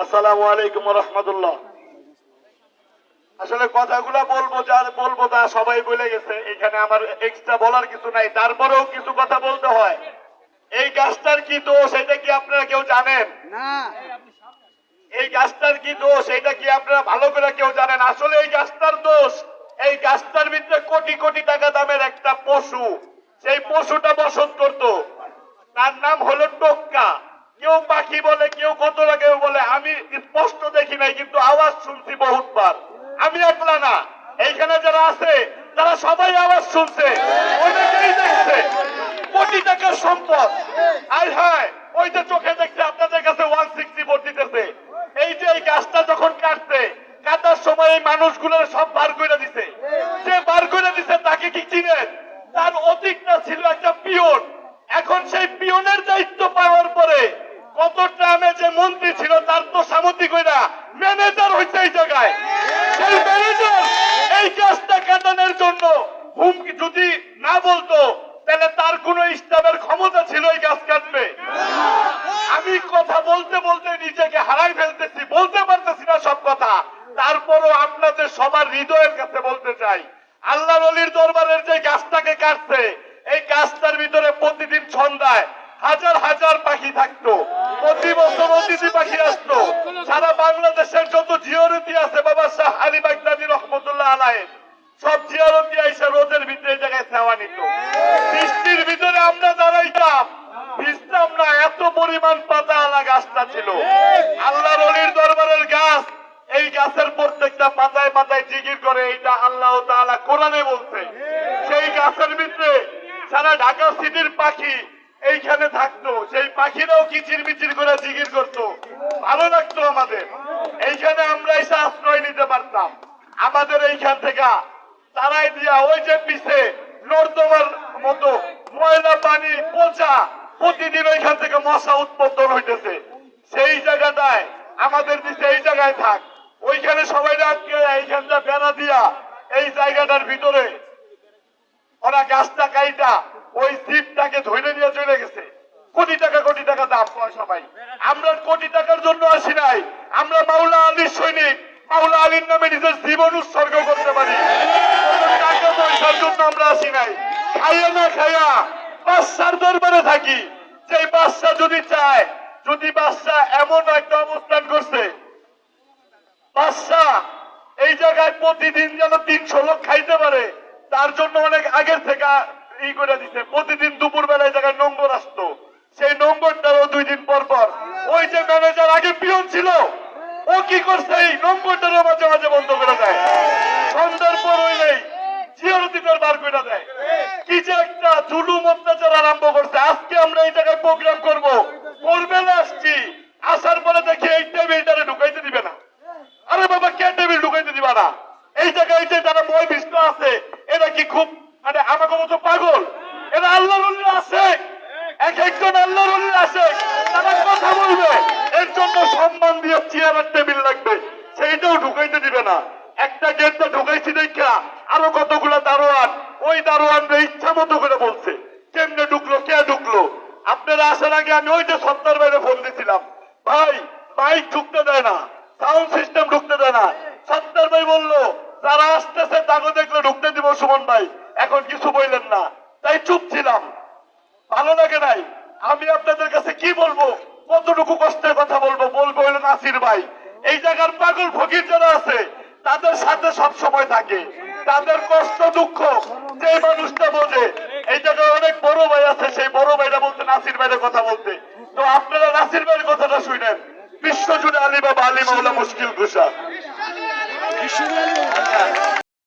আসসালামু আলাইকুম রহমতুল্লাহ আসলে কথাগুলো বলব যা বলব তা সবাই বলে গেছে এখানে আমার এক্সট্রা বলার কিছু নাই তারপরেও কিছু কথা বলতে হয়। এই গাছটার কি দোষ এটা কি আপনারা কেউ জানেন? না। এই গাছটার কি দোষ এটা কি আপনারা ভালো করে কেউ জানেন? আসলে এই গাছটার দোষ এই গাছটার ভিতরে কোটি কোটি টাকা দামের একটা পশু। সেই পশুটা বসত করত। তার নাম হলো টোক্কা। কেউ পাখি বলে, কেউ কত কেউ বলে, আমি স্পষ্ট দেখি নাই, কিন্তু আওয়াজ শুনছি বহুতবার। আমি একলা না। এইখানে যারা আছে, তারা সবাই আওয়াজ শুনছে। অনেকেই দেখছে। কোটি টাকার সম্পদ। আয় হায়, ওই যে চোখে দেখছে, আপনাদের কাছে ওয়ান সিক্সটি ভোট দিতেছে। এই যে এই গাছটা যখন কাটছে, কাটার সময় এই মানুষগুলোর সব বার করে দিছে। যে বার করে দিছে, তাকে কি চিনেন তার অতীতটা ছিল একটা পিয়ন এখন সেই পিয়নের দায়িত্ব পাওয়ার পরে কত ট্রামে যে মন্ত্রী ছিল, তার তো সামুদ্রিক কইরা ম্যানেজার হয়েছে এই জায়গায়। সেই ম্যানেজার এই গাছটা কাটানোর জন্য হুমকি যদি না বলতো, তাহলে তার কোন স্টাফের ক্ষমতা ছিল এই গাছ কাটবে। আমি কথা বলতে বলতে নিজেকে হারাই ফেলতেছি, বলতে পারতেছি না সব কথা। তারপরও আপনাদের সবার হৃদয়ের কাছে বলতে চাই আল্লাহ অলির দরবারের যে গাছটাকে কাটছে, এই গাছটার ভিতরে প্রতিদিন সন্ধ্যায় হাজার হাজার পাখি থাকতো প্রতি বছর অতিথি পাখি আসতো সারা বাংলাদেশের যত জিওরতি আছে বাবা শাহ আলী বাগদাদি বৃষ্টির ভিতরে আমরা দাঁড়াইতাম। ভিজতাম না, এত পরিমাণ পাতা গাছটা ছিল। আল্লাহর অলির দরবারের গাছ, এই গাছের প্রত্যেকটা পাতায় পাতায় জিগির করে, এইটা আল্লাহ কোরআনে বলছে। সেই গাছের ভিতরে সারা ঢাকা সিটির পাখি এইখানে থাকতো। সেই পাখিরাও কিচির মিচির করে জিগির করতো। ভালো লাগতো আমাদের। এইখানে আমরা এসে আশ্রয় নিতে পারতাম। আমাদের এইখান থেকে তারাই দিয়া ওই যে পিছে নর্দমার মতো ময়লা পানি পচা প্রতিদিন ওইখান থেকে মশা উৎপাদন হইতেছে। সেই জায়গাটায়, আমাদের দিছে এই জায়গায় থাক। ওইখানে সবাই আজকে এইখানটা বেড়া দিয়া এই জায়গাটার ভিতরে ওরা গাছটা কাইটা, ওই জিপটাকে ধরে নিয়ে চলে গেছে। কোটি টাকা কোটি টাকা দাম পায় সবাই। আমরা কোটি টাকার জন্য আসি নাই আমরা মাওলা আলীর সৈনিক মাওলা আলীর নামে নিজের জীবন উৎসর্গ করতে পারি। আমরা আসি নাই। খাইয়া না খাইয়া বাচ্চার দরবারে থাকি। বাচ্চা যদি চায়, যদি বাচ্চা এমন একটা অবস্থান করছে, বাচ্চা এই জায়গায় প্রতিদিন যেন তিনশো লোক খাইতে পারে, তার জন্য অনেক আগের থেকে ই করে দিছে। প্রতিদিন দুপুর বেলায় জায়গায় নম্বর আসতো। সেই নম্বরটারও দুই দিন পর পর। ওই যে ম্যানেজার আগে পিয়ন ছিল ও কি করছে? এই নম্বরটারও মাঝে মাঝে বন্ধ করে দেয়। সন্ধ্যার পর ওই নেই আসার পরে ঢুকাইতে দিবে না। আরে বাবা ঢুকাইতে দিবা না? বিষ্ণু আছে কি খুব মানে আমাকে মতো পাগল? এরা আল্লাহ আছে। এক একজন আল্লাহর আছে, তারা কথা বলবে। এর জন্য সম্মান দিয়ে চেয়ার আর টেবিল লাগবে। সেইটাও ঢুকাইতে দিবে না। একটা গেট ঢুকাইছি দেখা, আরও কতগুলো দারোয়ান, ওই দারোয়ানরা ইচ্ছা মতো করে বলছে, কেমনে ঢুকলো, কে ঢুকলো? আপনারা আসার আগে আমি ওই যে সত্তর বাইরে ফোন দিছিলাম। ভাই বাইক ঢুকতে দেয় না সাউন্ড সিস্টেম ঢুকতে দেয় না। সত্তর ভাই বলল, যারা আসতেছে, তাকে দেখলে ঢুকতে দিব সুমন ভাই। এখন কিছু লাগে নাই। আমি আপনাদের কাছে কি বলব? কতটুকু কষ্টের কথা বলব? বলব হলো নাসির ভাই। এই জায়গার পাগল ফকির যারা আছে, তাদের সাথে সব সময় থাকে। তাদের কষ্ট, দুঃখ যে মানুষটা বোঝে। এই জায়গায় অনেক বড় ভাই আছে, সেই বড় ভাইরা বলতে নাসির ভাইয়ের কথা বলতে। তো আপনারা নাসির ভাইয়ের কথাটা শুনেন। বিশ্বজুড়ে আলী বাবা, আলী মুশকিল ঘোষা।